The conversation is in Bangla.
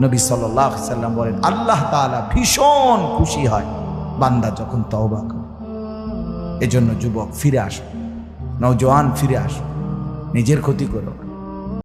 নবী সাল্লাহ সাল্লাম বলেন, আল্লাহ তালা ভীষণ খুশি হয় বান্দা যখন তওবা করে এজন্য যুবক ফিরে আসো, নওজোয়ান ফিরে আসো, নিজের ক্ষতি করো।